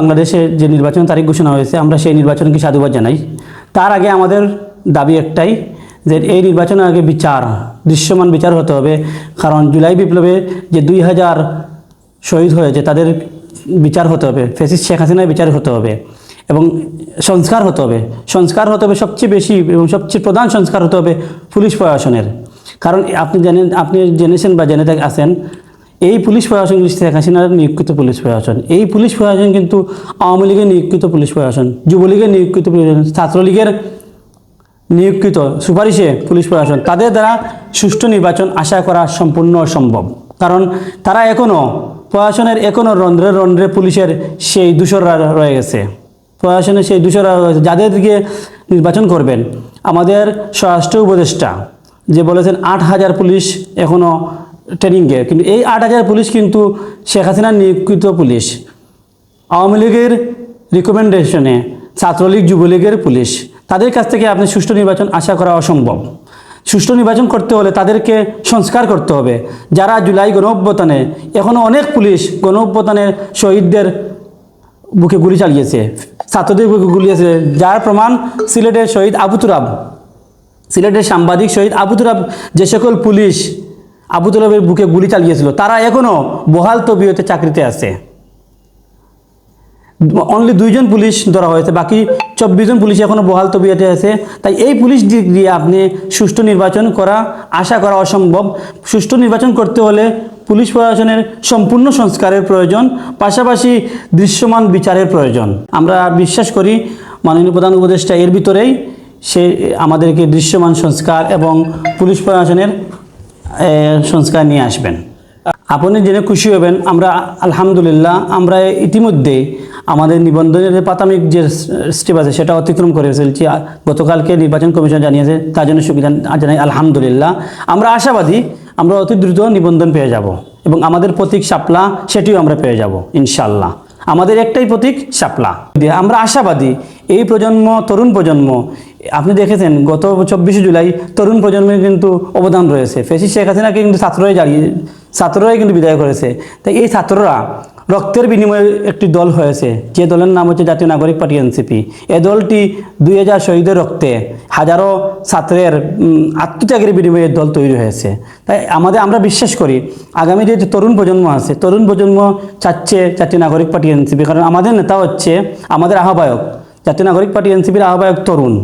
বাংলাদেশে যে নির্বাচন তারিখ ঘোষণা হয়েছে, আমরা সেই নির্বাচনকে সাধুবাদ জানাই। তার আগে আমাদের দাবি একটাই যে এই নির্বাচনের আগে বিচার, দৃশ্যমান বিচার হতে হবে। কারণ জুলাই বিপ্লবে যে দুই হাজার শহীদ হয়েছে, তাদের বিচার হতে হবে। ফেসিস শেখ হাসিনার বিচার হতে হবে এবং সংস্কার হতে হবে। সংস্কার হতে হবে সবচেয়ে বেশি এবং সবচেয়ে প্রধান সংস্কার হতে হবে পুলিশ প্রশাসনের। কারণ আপনি জানেন, আপনি জেনেছেন বা জেনে আছেন এই পুলিশ প্রশাসন শেখ হাসিনার নিয়োগকৃত পুলিশ প্রশাসন। এই পুলিশ প্রশাসন কিন্তু আওয়ামী লীগের নিয়োগকৃত পুলিশ প্রশাসন, যুবলীগের নিয়োগকৃত পুলিশ ছাত্রলীগের নিয়োগকৃত সুপারিশে পুলিশ প্রশাসন। তাদের দ্বারা সুষ্ঠু নির্বাচন আশা করা সম্পূর্ণ অসম্ভব কারণ তারা এখনও প্রশাসনের এখনও রন্ধ্রে রন্ধ্রে পুলিশের সেই দূষররা রয়ে গেছে। প্রশাসনের সেই দূষররা রয়েছে যাদেরকে নির্বাচন করবেন, আমাদের স্বরাষ্ট্র উপদেষ্টা যে বলেছেন, আট হাজার পুলিশ এখনও ট্রেনিংয়ে কিন্তু এই আট হাজার পুলিশ কিন্তু শেখ হাসিনার নিয়োগকৃত পুলিশ। আওয়ামী লীগের রিকমেন্ডেশনে ছাত্রলীগ, যুবলীগের পুলিশ। তাদের কাছ থেকে আপনি সুষ্ঠু নির্বাচন আশা করা অসম্ভব। সুষ্ঠু নির্বাচন করতে হলে তাদেরকে সংস্কার করতে হবে। যারা জুলাই গণঅভ্যুত্থানে এখনও অনেক পুলিশ গণঅভ্যুত্থানের শহীদদের বুকে গুলি চালিয়েছে, ছাত্রদের বুকে গুলি আছে যার প্রমাণ সিলেটের শহীদ আবু তুরাব। সিলেটের সাংবাদিক শহীদ আবুতুরাব যে সকল পুলিশ আবু তুরাবের বুকে গুলি চালিয়েছিল। তারা এখনও বহাল তবিয়তে চাকরিতে আছে। অনলি দুইজন পুলিশ ধরা হয়েছে, বাকি চব্বিশ জন পুলিশ এখনও বহাল তবিয়তে আছে। তাই এই পুলিশ দিক দিয়ে আপনি সুষ্ঠু নির্বাচন করা আশা করা অসম্ভব। সুষ্ঠু নির্বাচন করতে হলে পুলিশ প্রশাসনের সম্পূর্ণ সংস্কারের প্রয়োজন, পাশাপাশি দৃশ্যমান বিচারের প্রয়োজন। আমরা বিশ্বাস করি, মাননীয় প্রধান উপদেষ্টা এর ভিতরেই সে আমাদেরকে দৃশ্যমান সংস্কার এবং পুলিশ প্রশাসনের সংস্কার নিয়ে আসবেন। আপনি জেনে খুশি হবেন, আমরা আলহামদুলিল্লাহ, আমরা ইতিমধ্যে আমাদের নিবন্ধনের প্রাথমিক যে স্টেপ আছে, সেটা অতিক্রম করে ফেলছি। গতকালকে নির্বাচন কমিশন জানিয়েছে, তার জন্য সুবিধা জানাই আলহামদুলিল্লাহ। আমরা আশাবাদী, আমরা অতি দ্রুত নিবন্ধন পেয়ে যাব এবং আমাদের প্রতীক সাপলা সেটিও আমরা পেয়ে যাব ইনশাল্লাহ আমাদের একটাই প্রতীক দিয়ে আমরা আশাবাদী, এই প্রজন্ম, তরুণ প্রজন্ম আপনি দেখেছেন, গত চব্বিশে জুলাই তরুণ প্রজন্মের কিন্তু অবদান রয়েছে। ফেসি শেখ হাসিনাকে কিন্তু ছাত্ররাই জানিয়ে ছাত্ররাই কিন্তু বিদায় করেছে। তাই এই ছাত্ররা রক্তের বিনিময়ে একটি দল হয়েছে। যে দলের নাম হচ্ছে জাতীয় নাগরিক পার্টি এনসিপি এ দলটি দুই হাজার শহীদের রক্তে হাজারো ছাত্রের আত্মত্যাগের বিনিময়ে দল তৈরি হয়েছে। তাই আমাদের, আমরা বিশ্বাস করি, আগামী যে তরুণ প্রজন্ম আছে, তরুণ প্রজন্ম চাচ্ছে জাতীয় নাগরিক পার্টি এনসিপি কারণ আমাদের নেতা হচ্ছে আমাদের আহ্বায়ক। জাতীয় নাগরিক পার্টি এনসিপির আহ্বায়ক তরুণ।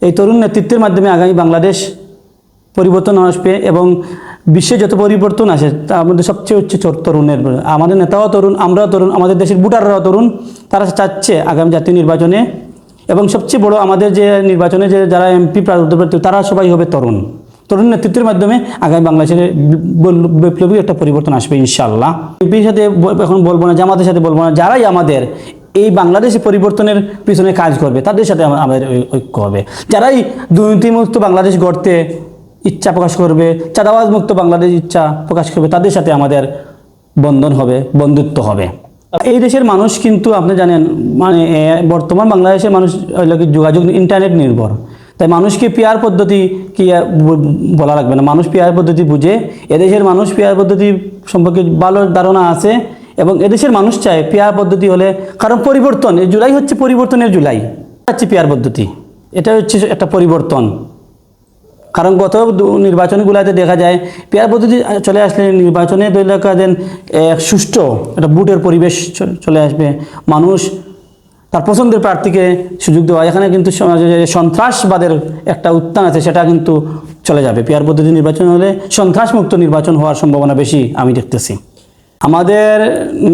এই তরুণ নেতৃত্বের মাধ্যমে আগামী বাংলাদেশ পরিবর্তন আসবে এবং বিশ্বে যত পরিবর্তন আসে, তার মধ্যে সবচেয়ে হচ্ছে তরুণের। আমাদের নেতাও তরুণ, আমরাও তরুণ, আমাদের দেশের ভোটাররাও তরুণ, তারা চাচ্ছে আগামী জাতীয় নির্বাচনে এবং সবচেয়ে বড় আমাদের যে নির্বাচনে যে যারা এমপি প্রার্থী, তারা সবাই হবে তরুণ। তরুণ নেতৃত্বের মাধ্যমে আগামী বাংলাদেশের বল- বৈপ্লবিক একটা পরিবর্তন আসবে ইনশাল্লাহ এমপির সাথে এখন বলব না, জামাতের সাথে বলব না, যারাই আমাদের এই বাংলাদেশে পরিবর্তনের পিছনে কাজ করবে, তাদের সাথে আমাদের ঐক্য হবে। যারাই দুর্নীতিমুক্ত বাংলাদেশ গড়তে ইচ্ছা প্রকাশ করবে চাঁদাবাজ মুক্ত বাংলাদেশ ইচ্ছা প্রকাশ করবে, তাদের সাথে আমাদের বন্ধন হবে, বন্ধুত্ব হবে। এই দেশের মানুষ কিন্তু, আপনি জানেন মানে বর্তমান বাংলাদেশের মানুষ যোগাযোগ, ইন্টারনেট নির্ভর। তাই মানুষকে পেয়ার পদ্ধতি কি আর বলা লাগবে না। মানুষ পেয়ার পদ্ধতি বুঝে, এদেশের মানুষ পেয়ার পদ্ধতি সম্পর্কে ভালো ধারণা আছে এবং এদেশের মানুষ চায় পেয়ার পদ্ধতি হলে, কারণ পরিবর্তন জুলাই হচ্ছে পরিবর্তনের জুলাই। হচ্ছে পেয়ার পদ্ধতি। এটা হচ্ছে একটা পরিবর্তন। কারণ গত নির্বাচনগুলোতে দেখা যায় পেয়ার পদ্ধতি চলে আসলে নির্বাচনে দলীয় দেন এক সুষ্ঠু, একটা বুটের পরিবেশ চলে আসবে। মানুষ তার পছন্দের প্রার্থীকে সুযোগ দেওয়া, এখানে কিন্তু সন্ত্রাসবাদের একটা উত্থান আছে, সেটা কিন্তু চলে যাবে। পেয়ার পদ্ধতি নির্বাচন হলে সন্ত্রাসমুক্ত নির্বাচন হওয়ার সম্ভাবনা বেশি, আমি দেখতেছি। আমাদের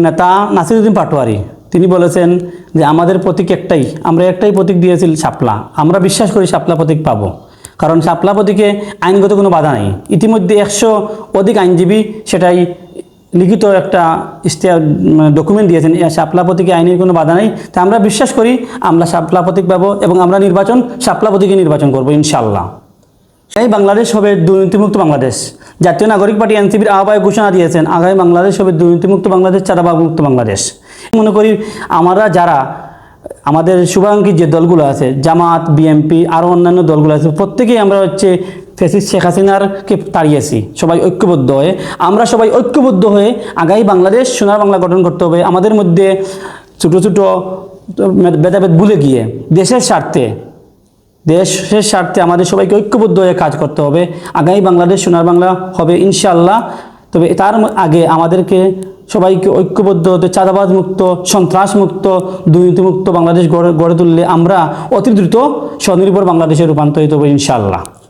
নেতা নাসিরুদ্দিন পাটোয়ারি, তিনি বলেছেন যে আমাদের প্রতীক একটাই, আমরা একটাই প্রতীক দিয়েছি শাপলা। আমরা বিশ্বাস করি শাপলা প্রতীক পাবো। কারণ শাপলা প্রতীকে আইনগত কোনো বাধা নেই। ইতিমধ্যে একশো অধিক আইনজীবী সেটাই লিখিত একটা ডকুমেন্ট দিয়েছেন। এই শাপলা প্রতীকে আইনের কোনো বাধা নেই। তা আমরা বিশ্বাস করি, আমরা শাপলা প্রতীক পাবো এবং আমরা নির্বাচন শাপলা প্রতীকে নির্বাচন করব ইনশাল্লাহ এই বাংলাদেশ হবে দুর্নীতিমুক্ত বাংলাদেশ। জাতীয় নাগরিক পার্টি এনসিপির আহ্বায়ক ঘোষণা দিয়েছেন, আগামী বাংলাদেশ হবে দুর্নীতিমুক্ত বাংলাদেশ চাঁদাবাগ মুক্ত বাংলাদেশ। মনে করি আমরা যারা, আমাদের শুভাঙ্কিত যে দলগুলো আছে, জামাত বিএমপি আরও অন্যান্য দলগুলো আছে, প্রত্যেকেই আমরা হচ্ছে ফেসিস শেখ হাসিনারকে তাড়িয়েছি। সবাই ঐক্যবদ্ধ হয়ে, আমরা সবাই ঐক্যবদ্ধ হয়ে আগামী বাংলাদেশ সোনার বাংলা গঠন করতে হবে। আমাদের মধ্যে ছোটো ছোটো ভেদাভেদ ভুলে গিয়ে দেশের স্বার্থে দেশের স্বার্থে আমাদের সবাইকে ঐক্যবদ্ধ হয়ে কাজ করতে হবে। আগামী বাংলাদেশ সোনার বাংলা হবে ইনশাআল্লাহ। তবে তার আগে আমাদেরকে সবাইকে ঐক্যবদ্ধ হতে চাঁদাবাজ মুক্ত সন্ত্রাস মুক্ত দুর্নীতিমুক্ত বাংলাদেশ গড়ে গড়ে তুললে আমরা অতি দ্রুত স্বনির্ভর বাংলাদেশে রূপান্তরিত হব ইনশাআল্লাহ।